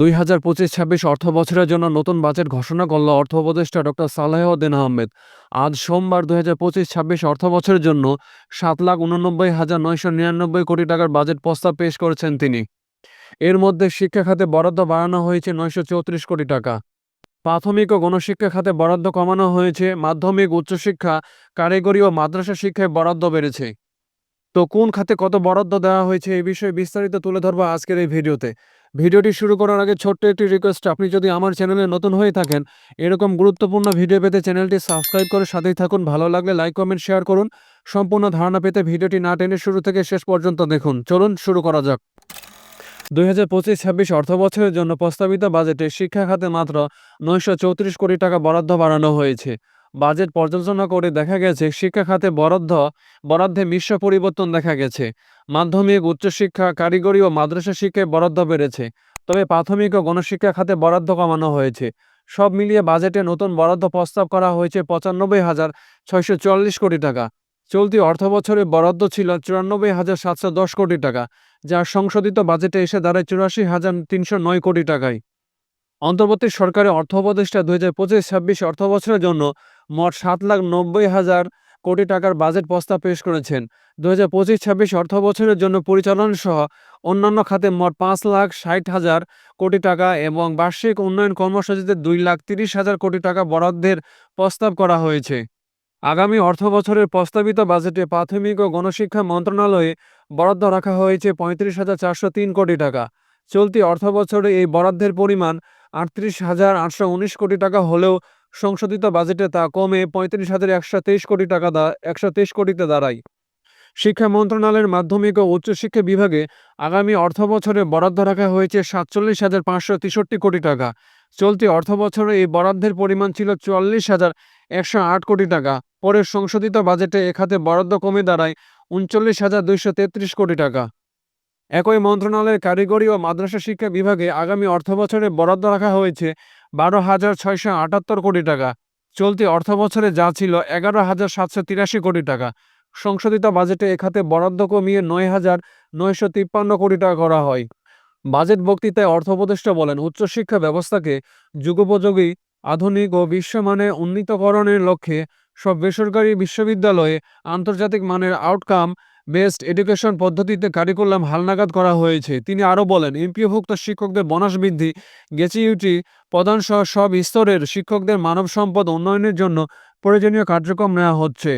দুই হাজার পঁচিশ ছাব্বিশ অর্থ বছরের জন্য নতুন বাজেট ঘোষণা করল অর্থ উপদেষ্টা ডক্টর সালেহউদ্দিন আহমেদ। আজ সোমবার দুই হাজার পঁচিশ ছাব্বিশ অর্থ বছরের জন্য সাত লাখ উননব্বই হাজার নয়শো নিরানব্বই কোটি টাকার বাজেট প্রস্তাব পেশ করেছেন তিনি। এর মধ্যে শিক্ষা খাতে বরাদ্দ বাড়ানো হয়েছে নয়শো চৌত্রিশ কোটি টাকা। প্রাথমিক ও গণশিক্ষা খাতে বরাদ্দ কমানো হয়েছে, মাধ্যমিক, উচ্চশিক্ষা, কারিগরি ও মাদ্রাসা শিক্ষায় বরাদ্দ বেড়েছে। তো কোন খাতে কত বরাদ্দ দেওয়া হয়েছে এই বিষয়ে বিস্তারিত তুলে ধরবো আজকের এই ভিডিওতে। ভিডিওটি শুরু করার আগে ছোট্ট একটি রিকোয়েস্ট আপনি যদি আমার চ্যানেলে নতুন হয়ে থাকেন, এরকম গুরুত্বপূর্ণ ভিডিও পেতে চ্যানেলটি সাবস্ক্রাইব করে সাথেই থাকুন। ভালো লাগলে লাইক কমেন্ট শেয়ার করুন। সম্পূর্ণ ধারণা পেতে ভিডিওটি না টেনে শুরু থেকে শেষ পর্যন্ত দেখুন। চলুন শুরু করা যাক। দুই হাজার পঁচিশ ছাব্বিশ অর্থ বছরের জন্য প্রস্তাবিত বাজেটে শিক্ষা খাতে মাত্র নয়শো চৌত্রিশ কোটি টাকা বরাদ্দ বাড়ানো হয়েছে। বাজেট পর্যালোচনা করে দেখা গেছে শিক্ষা খাতে বরাদ্দ, বরাদ্দে মিশ্র পরিবর্তন দেখা গেছে। মাধ্যমিক, উচ্চশিক্ষা, কারিগরি ও মাদ্রাসা শিক্ষায় বরাদ্দ বেড়েছে। তবে প্রাথমিক ও গণশিক্ষা খাতে বরাদ্দ কমানো হয়েছে। সব মিলিয়ে বাজেটে নতুন বরাদ্দ প্রস্তাব করা হয়েছে পঁচানব্বই হাজার ছয়শো চুয়াল্লিশ কোটি টাকা। চলতি অর্থ বছরে বরাদ্দ ছিল চুরানব্বই হাজার সাতশো দশ কোটি টাকা, যা সংশোধিত বাজেটে এসে দাঁড়ায় চুরাশি হাজার তিনশো নয় কোটি টাকায়। অন্তর্বর্তী সরকারের অর্থ উপদেষ্টা দুই হাজার পঁচিশ ছাব্বিশ অর্থ বছরের জন্য মোট সাত লাখ নব্বই হাজার কোটি টাকার বাজেট প্রস্তাব পেশ করেছেন। দু হাজার পঁচিশ ছাব্বিশ অর্থ বছরের জন্য পরিচালন সহ অন্যান্য খাতে মোট পাঁচ লাখ ষাট হাজার কোটি টাকা এবং বার্ষিক উন্নয়ন কর্মসূচিতে দুই লাখ তিরিশ হাজার কোটি টাকা বরাদ্দের প্রস্তাব করা হয়েছে। আগামী অর্থ বছরের প্রস্তাবিত বাজেটে প্রাথমিক ও গণশিক্ষা মন্ত্রণালয়ে বরাদ্দ রাখা হয়েছে পঁয়ত্রিশ হাজার চারশো তিন কোটি টাকা। চলতি অর্থ বছরে এই বরাদ্দের পরিমাণ আটত্রিশ হাজার আটশো উনিশ কোটি টাকা হলেও সংশোধিত বাজেটে তা কমে পঁয়ত্রিশ হাজার একশো তেইশ কোটি টাকা একশো তেইশ কোটিতে দাঁড়ায়। শিক্ষা মন্ত্রণালয়ের মাধ্যমিক ও উচ্চশিক্ষা বিভাগে আগামী অর্থ বছরে বরাদ্দ রাখা হয়েছে সাতচল্লিশ হাজার পাঁচশো তেষট্টি কোটি টাকা। চলতি অর্থ বছরে এই বরাদ্দের পরিমাণ ছিল চুয়াল্লিশ হাজার একশো আট কোটি টাকা। পরে সংশোধিত বাজেটে এ খাতে বরাদ্দ কমে দাঁড়ায় উনচল্লিশ হাজার দুইশো তেত্রিশ কোটি টাকা। একই মন্ত্রণালয়ের কারিগরি ও মাদ্রাসা শিক্ষা বিভাগে আগামী অর্থ বছরে বরাদ্দ রাখা হয়েছে বারো হাজার ছয়শো আটাত্তর কোটি টাকা। চলতি অর্থ বছরে যা ছিল এগারো হাজার সাতশো তিরাশি কোটি টাকা। সংশোধিত বাজেটে এ খাতে বরাদ্দ কমিয়ে নয় হাজার নয়শো তিপ্পান্ন কোটি টাকা করা হয়। বাজেট বক্তৃতায় অর্থ উপদেষ্টা বলেন, উচ্চশিক্ষা ব্যবস্থাকে যুগোপযোগী, আধুনিক ও বিশ্বমানে উন্নীতকরণের লক্ষ্যে সব বেসরকারি বিশ্ববিদ্যালয়ে আন্তর্জাতিক মানের আউটকাম বেসড এডুকেশন পদ্ধতিতে কারিকুলাম হালনাগাদ করা হয়েছে। তিনি আরও বলেন, এমপিওভুক্ত শিক্ষকদের বনাস বৃদ্ধি গেচিউটি প্রধান সহ সব স্তরের শিক্ষকদের মানব সম্পদ উন্নয়নের জন্য প্রয়োজনীয় কার্যক্রম নেওয়া হচ্ছে।